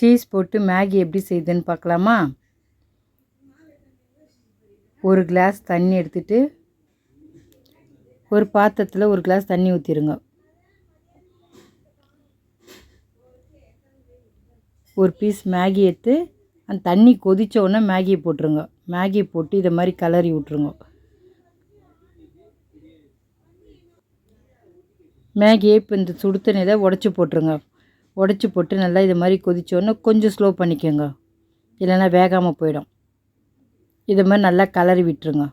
Cheese போட்டு Maggi எப்படி செய்யுதுன்னு பார்க்கலாமா? ஒரு கிளாஸ் தண்ணி எடுத்துட்டு ஒரு பாத்திரத்தில் ஒரு கிளாஸ் தண்ணி ஊற்றிடுங்க ஒரு பீஸ் மேகி எடுத்து அந்த தண்ணி கொதித்த உடனே மேகியை போட்டுருங்க. மேகி போட்டு இதை மாதிரி கலரி விட்ருங்க மேகியை இப்போ இந்த சுடு தண்ணியில் உடச்சி போட்டுருங்க. உடச்சி போட்டு நல்லா இது மாதிரி கொதிச்ச கொஞ்சம் ஸ்லோ பண்ணிக்கோங்க. இல்லைன்னா வேகாமல் போயிடும். இது மாதிரி நல்லா கலரி விட்டுருங்க.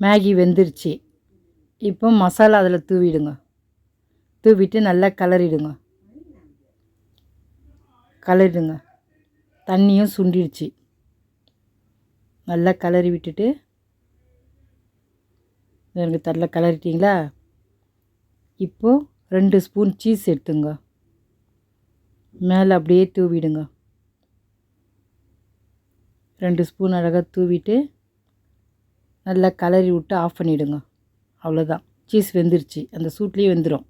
மேகி வெந்துருச்சு. இப்போ மசாலா அதில் தூவிடுங்க. தூவிட்டு நல்லா கலரிடுங்க கலரிடுங்க தண்ணியும் சுண்டிடுச்சு. நல்லா கலரி விட்டுட்டு எனக்கு தரல கலரிட்டிங்களா இப்போது ரெண்டு ஸ்பூன் சீஸ் எடுத்துங்க. மேலே அப்படியே தூவிடுங்க. ரெண்டு ஸ்பூன் அழகாக தூவிட்டு நல்லா கலரி விட்டு ஆஃப் பண்ணிவிடுங்க அவ்வளோதான் சீஸ் வெந்துருச்சு. அந்த சூட்லேயே வெந்துடும்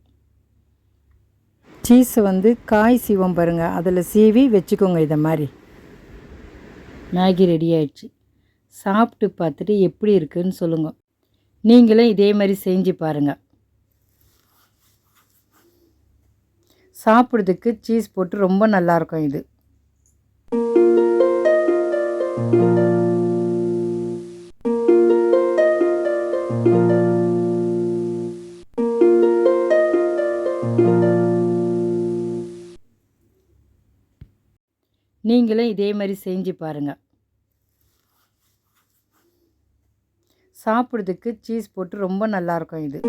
சீஸை வந்து காய் சீவம் பாருங்கள் அதில் சீவி வச்சுக்கோங்க இதை மாதிரி. மேகி ரெடி ஆயிடுச்சு. சாப்பிட்டு பார்த்துட்டு எப்படி இருக்குன்னு சொல்லுங்கள் நீங்களும் இதே மாதிரி செஞ்சு பாருங்கள் சாப்பிட்றதுக்கு சீஸ் போட்டு ரொம்ப நல்லாயிருக்கும் இது. நீங்களும் இதே மாதிரி செஞ்சு பாருங்கள் சாப்பிட்றதுக்கு சீஸ் போட்டு ரொம்ப நல்லாயிருக்கும் இது.